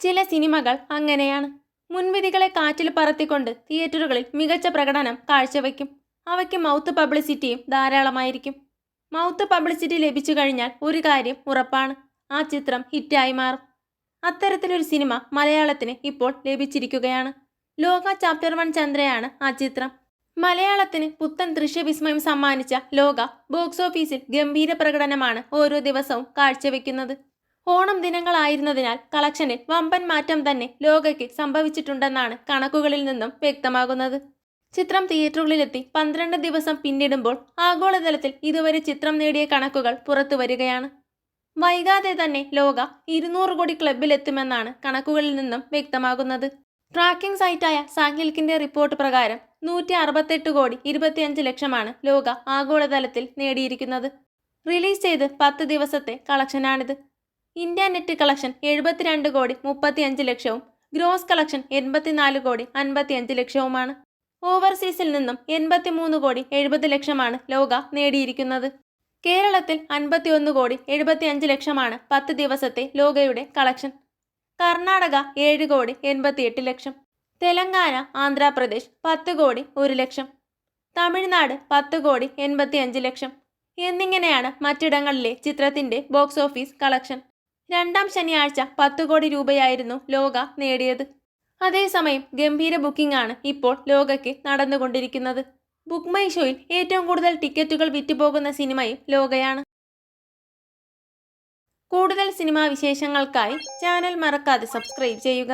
ചില സിനിമകൾ അങ്ങനെയാണ്. മുൻവിധികളെ കാറ്റിൽ പറത്തിക്കൊണ്ട് തിയേറ്ററുകളിൽ മികച്ച പ്രകടനം കാഴ്ചവെക്കും അവയ്ക്ക് മൗത്ത് പബ്ലിസിറ്റിയും ധാരാളമായിരിക്കും. മൗത്ത് പബ്ലിസിറ്റി ലഭിച്ചു കഴിഞ്ഞാൽ ഒരു കാര്യം ഉറപ്പാണ്. ആ ചിത്രം ഹിറ്റായി മാറും. അത്തരത്തിലൊരു സിനിമ മലയാളത്തിന് ഇപ്പോൾ ലഭിച്ചിരിക്കുകയാണ്. ലോക ചാപ്റ്റർ വൺ ചന്ദ്രയാണ് ആ ചിത്രം. മലയാളത്തിന് പുത്തൻ ദൃശ്യവിസ്മയം സമ്മാനിച്ച ലോക ബോക്സ് ഓഫീസിൽ ഗംഭീര പ്രകടനമാണ് ഓരോ ദിവസവും കാഴ്ചവെക്കുന്നത് ഓണം ദിനങ്ങളായിരുന്നതിനാൽ കളക്ഷനിൽ വമ്പൻ മാറ്റം തന്നെ ലോകയ്ക്ക് സംഭവിച്ചിട്ടുണ്ടെന്നാണ് കണക്കുകളിൽ നിന്നും വ്യക്തമാകുന്നത്. ചിത്രം തിയേറ്ററുകളിലെത്തി പന്ത്രണ്ട് ദിവസം പിന്നിടുമ്പോൾ ആഗോളതലത്തിൽ ഇതുവരെ ചിത്രം നേടിയ കണക്കുകൾ പുറത്തു വരികയാണ്. വൈകാതെ തന്നെ ലോക ഇരുന്നൂറ് കോടി ക്ലബിലെത്തുമെന്നാണ് കണക്കുകളിൽ നിന്നും വ്യക്തമാകുന്നത്. ട്രാക്കിംഗ് സൈറ്റായ സാഹിൽക്കിന്റെ റിപ്പോർട്ട് പ്രകാരം നൂറ്റി അറുപത്തെട്ട് കോടി ഇരുപത്തിയഞ്ച് ലക്ഷമാണ് ലോക ആഗോളതലത്തിൽ നേടിയിരിക്കുന്നത്. റിലീസ് ചെയ്ത് പത്ത് ദിവസത്തെ കളക്ഷനാണിത്. ഇന്ത്യ നെറ്റ് കളക്ഷൻ എഴുപത്തിരണ്ട് കോടി മുപ്പത്തിയഞ്ച് ലക്ഷവും ഗ്രോസ് കളക്ഷൻ എൺപത്തിനാല് കോടി അൻപത്തിയഞ്ച് ലക്ഷവുമാണ്. ഓവർസീസിൽ നിന്നും എൺപത്തിമൂന്ന് കോടി എഴുപത് ലക്ഷമാണ് ലോക നേടിയിരിക്കുന്നത്. കേരളത്തിൽ അൻപത്തിയൊന്ന് കോടി എഴുപത്തിയഞ്ച് ലക്ഷമാണ് പത്ത് ദിവസത്തെ ലോകയുടെ കളക്ഷൻ. കർണാടക ഏഴ് കോടി എൺപത്തിയെട്ട് ലക്ഷം. തെലങ്കാന ആന്ധ്രാപ്രദേശ് പത്ത് കോടി ഒരു ലക്ഷം. തമിഴ്നാട് പത്ത് കോടി എൺപത്തിയഞ്ച് ലക്ഷം. എന്നിങ്ങനെയാണ് മറ്റിടങ്ങളിലെ ചിത്രത്തിന്റെ ബോക്സ് ഓഫീസ് കളക്ഷൻ. രണ്ടാം ശനിയാഴ്ച പത്ത് കോടി രൂപയായിരുന്നു ലോക നേടിയത്. അതേസമയം ഗംഭീര ബുക്കിംഗ് ആണ് ഇപ്പോൾ ലോകയ്ക്ക് നടന്നുകൊണ്ടിരിക്കുന്നത്. ബുക്ക് മൈ ഷോയിൽ ഏറ്റവും കൂടുതൽ ടിക്കറ്റുകൾ വിറ്റുപോകുന്ന സിനിമയും ലോകയാണ്. കൂടുതൽ സിനിമാ വിശേഷങ്ങൾക്കായി ചാനൽ മറക്കാതെ സബ്സ്ക്രൈബ് ചെയ്യുക.